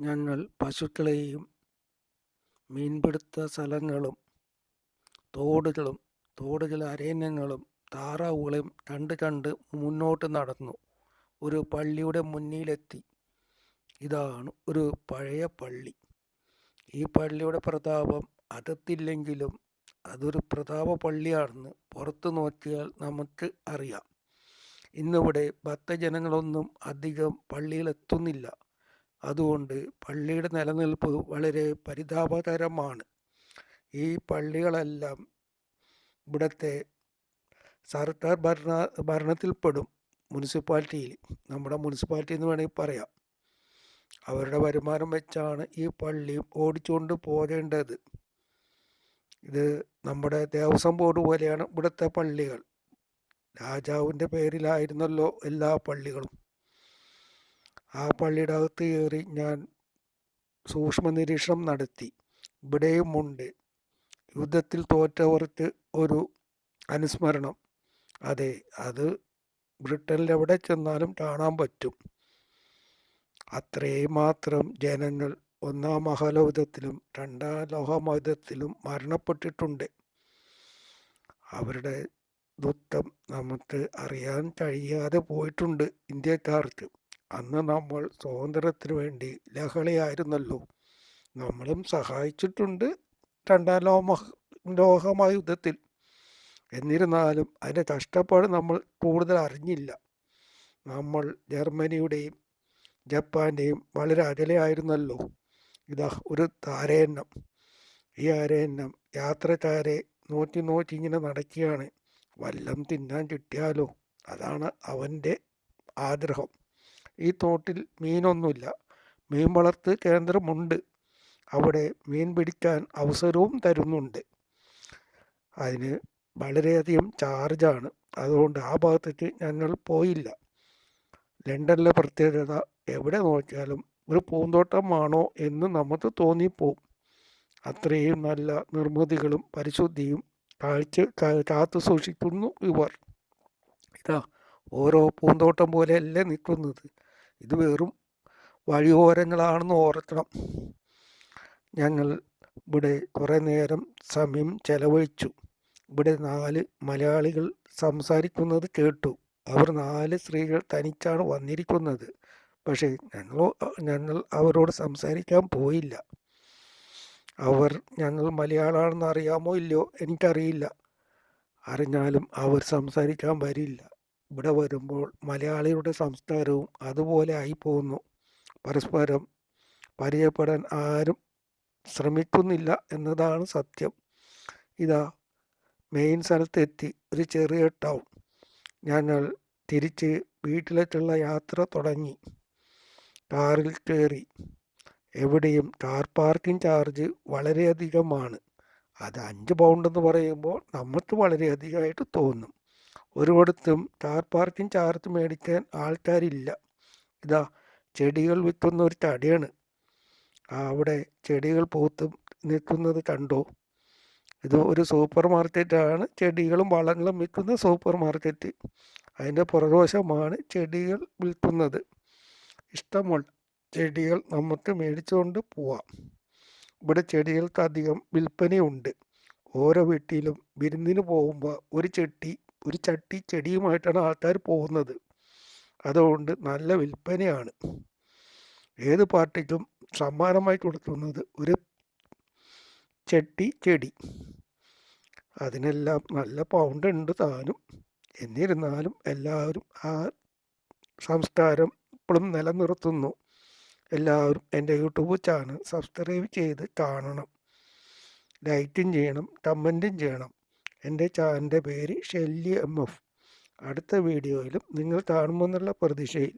ഞങ്ങൾ പശുക്കളെയും മീൻപിടുത്ത സ്ഥലങ്ങളും തോടുകളും തോടുകൾ അരേന്യങ്ങളും താറാവുകളെയും കണ്ട് കണ്ട് മുന്നോട്ട് നടന്നു. ഒരു പള്ളിയുടെ മുന്നിലെത്തി. ഇതാണ് ഒരു പഴയ പള്ളി. ഈ പള്ളിയുടെ പ്രതാപം അകത്തില്ലെങ്കിലും അതൊരു പ്രതാപ പള്ളിയാണെന്ന് പുറത്ത് നോക്കിയാൽ നമുക്ക് അറിയാം. ഇന്നിവിടെ ഭക്തജനങ്ങളൊന്നും അധികം പള്ളിയിലെത്തുന്നില്ല അതുകൊണ്ട് പള്ളിയുടെ നിലനിൽപ്പ് വളരെ പരിതാപകരമാണ്. ഈ പള്ളികളെല്ലാം ഇവിടുത്തെ സർക്കാർ ഭരണ ഭരണത്തിൽപ്പെടും മുനിസിപ്പാലിറ്റിയിൽ. നമ്മുടെ മുനിസിപ്പാലിറ്റി എന്ന് വേണമെങ്കിൽ പറയാം. അവരുടെ വരുമാനം വെച്ചാണ് ഈ പള്ളി ഓടിച്ചുകൊണ്ട് പോകേണ്ടത് ഇത് നമ്മുടെ ദേവസ്വം ബോർഡ് പോലെയാണ് ഇവിടുത്തെ പള്ളികൾ. രാജാവിന്റെ പേരിലായിരുന്നല്ലോ എല്ലാ പള്ളികളും. ആ പള്ളിയുടെ അകത്ത് കയറി ഞാൻ സൂക്ഷ്മ നിരീക്ഷണം നടത്തി. ഇവിടെയും ഉണ്ട് യുദ്ധത്തിൽ തോറ്റവർക്ക് ഒരു അനുസ്മരണം. അതെ അത് ബ്രിട്ടനിൽ എവിടെ ചെന്നാലും കാണാൻ പറ്റും. അത്രയും മാത്രം ജനങ്ങൾ ഒന്നാം മഹാലോഹിതത്തിലും രണ്ടാം ലോഹമോഹിതത്തിലും മരണപ്പെട്ടിട്ടുണ്ട്. അവരുടെ ദുഃഖം നമുക്ക് അറിയാൻ കഴിയാതെ പോയിട്ടുണ്ട് ഇന്ത്യക്കാർക്ക്. അന്ന് നമ്മൾ സ്വാതന്ത്ര്യത്തിന് വേണ്ടി ലഹളയായിരുന്നല്ലോ. നമ്മളും സഹായിച്ചിട്ടുണ്ട് രണ്ടാം ലോമഹ ലോഹമായ യുദ്ധത്തിൽ. എന്നിരുന്നാലും അതിന്റെ കഷ്ടപ്പാട് നമ്മൾ കൂടുതൽ അറിഞ്ഞില്ല. നമ്മൾ ജർമ്മനിയുടെയും ജപ്പാന്റെയും വളരെ അകലെയായിരുന്നല്ലോ ഇതാ ഒരു താരയെണ്ണം ഈ അരയന്നം യാത്രക്കാരെ നോറ്റി നോറ്റി ഇങ്ങനെ നടക്കുകയാണ്. വല്ലം തിന്നാൻ കിട്ടിയാലോ? അതാണ് അവന്റെ ആഗ്രഹം. ഈ തോട്ടിൽ മീനൊന്നുമില്ല. മീൻ വളർത്ത് കേന്ദ്രമുണ്ട്. അവിടെ മീൻ പിടിക്കാൻ അവസരവും തരുന്നുണ്ട്. അതിന് വളരെയധികം ചാർജാണ്. അതുകൊണ്ട് ആ ഭാഗത്തേക്ക് ഞങ്ങൾ പോയില്ല. ലണ്ടനിലെ പ്രത്യേകത എവിടെ നോക്കിയാലും ഒരു പൂന്തോട്ടമാണോ എന്ന് നമുക്ക് തോന്നിപ്പോവും. അത്രയും നല്ല നിർമ്മിതികളും പരിശുദ്ധിയും കാഴ്ച കാത്തു സൂക്ഷിക്കുന്നു ഇവർ. ഇതാ ഓരോ പൂന്തോട്ടം പോലെയല്ലേ നിൽക്കുന്നത്. ഇത് വെറും വഴിയോരങ്ങളാണെന്ന് ഓർക്കണം. ഞങ്ങൾ ഇവിടെ കുറേ നേരം സമയം ചെലവഴിച്ചു. ഇവിടെ നാല് മലയാളികൾ സംസാരിക്കുന്നത് കേട്ടു. അവർ നാല് സ്ത്രീകൾ തനിച്ചാണ് വന്നിരിക്കുന്നത്. പക്ഷേ ഞങ്ങൾ ഞങ്ങൾ അവരോട് സംസാരിക്കാൻ പോയില്ല. അവർ ഞങ്ങൾ മലയാളമാണെന്ന് അറിയാമോ ഇല്ലയോ എനിക്കറിയില്ല. അറിഞ്ഞാലും അവർ സംസാരിക്കാൻ വരില്ല. ഇവിടെ വരുമ്പോൾ മലയാളിയുടെ സംസ്കാരവും അതുപോലെ ആയി പോകുന്നു പരസ്പരം പരിചയപ്പെടാൻ ആരും ശ്രമിക്കുന്നില്ല എന്നതാണ് സത്യം. ഇതാ മെയിൻ സ്ഥലത്തെത്തി ഒരു ചെറിയ ടൗൺ. ഞങ്ങൾ തിരിച്ച് വീട്ടിലേക്കുള്ള യാത്ര തുടങ്ങി. കാറിൽ കയറി. എവിടെയും കാർ പാർക്കിംഗ് ചാർജ് വളരെയധികമാണ്. അത് അഞ്ച് പൗണ്ട് എന്ന് പറയുമ്പോൾ നമുക്ക് വളരെയധികമായിട്ട് തോന്നും. ഒരിടത്തും കാർ പാർക്കിംഗ് ചാർജ് മേടിക്കാൻ ആൾക്കാരില്ല. ഇതാ ചെടികൾ വിൽക്കുന്ന ഒരു കടയാണ് അവിടെ ചെടികൾ പൂത്ത് നിൽക്കുന്നത് കണ്ടോ? ഇത് ഒരു സൂപ്പർ മാർക്കറ്റാണ്. ചെടികളും വളങ്ങളും വിൽക്കുന്ന സൂപ്പർ മാർക്കറ്റ്. അതിന്റെ പുറകുവശമാണ് ചെടികൾ വിൽക്കുന്നത്. ഇഷ്ടമുള്ള ചെടികൾ നമുക്ക് മേടിച്ചുകൊണ്ട് പോവാം. ഇവിടെ ചെടികൾക്ക് അധികം വിൽപ്പനയുണ്ട്. ഓരോ വീട്ടിലും വിരുന്നിന് പോകുമ്പോൾ ഒരു ചെട്ടി ഒരു ചട്ടി ചെടിയുമായിട്ടാണ് ആൾക്കാർ പോകുന്നത്. അതുകൊണ്ട് നല്ല വിൽപ്പനയാണ്. ഏത് പാർട്ടിക്കും സമ്മാനമായി കൊടുക്കുന്നത് ഒരു ചട്ടി ചെടി. അതിനെല്ലാം നല്ല പൗണ്ട് ഉണ്ട് താനും. എന്നിരുന്നാലും എല്ലാവരും ആ സംസ്കാരം ഇപ്പോഴും നിലനിർത്തുന്നു. എല്ലാവരും എന്റെ യൂട്യൂബ് ചാനൽ സബ്സ്ക്രൈബ് ചെയ്ത് കാണണം. ലൈക്കും ചെയ്യണം കമന്റും ചെയ്യണം. എന്റെ ചാനലിന്റെ പേര് ഷെല്ലി എം എഫ് അടുത്ത വീഡിയോയിലും നിങ്ങൾ കാണുമെന്നുള്ള പ്രതീക്ഷയിൽ.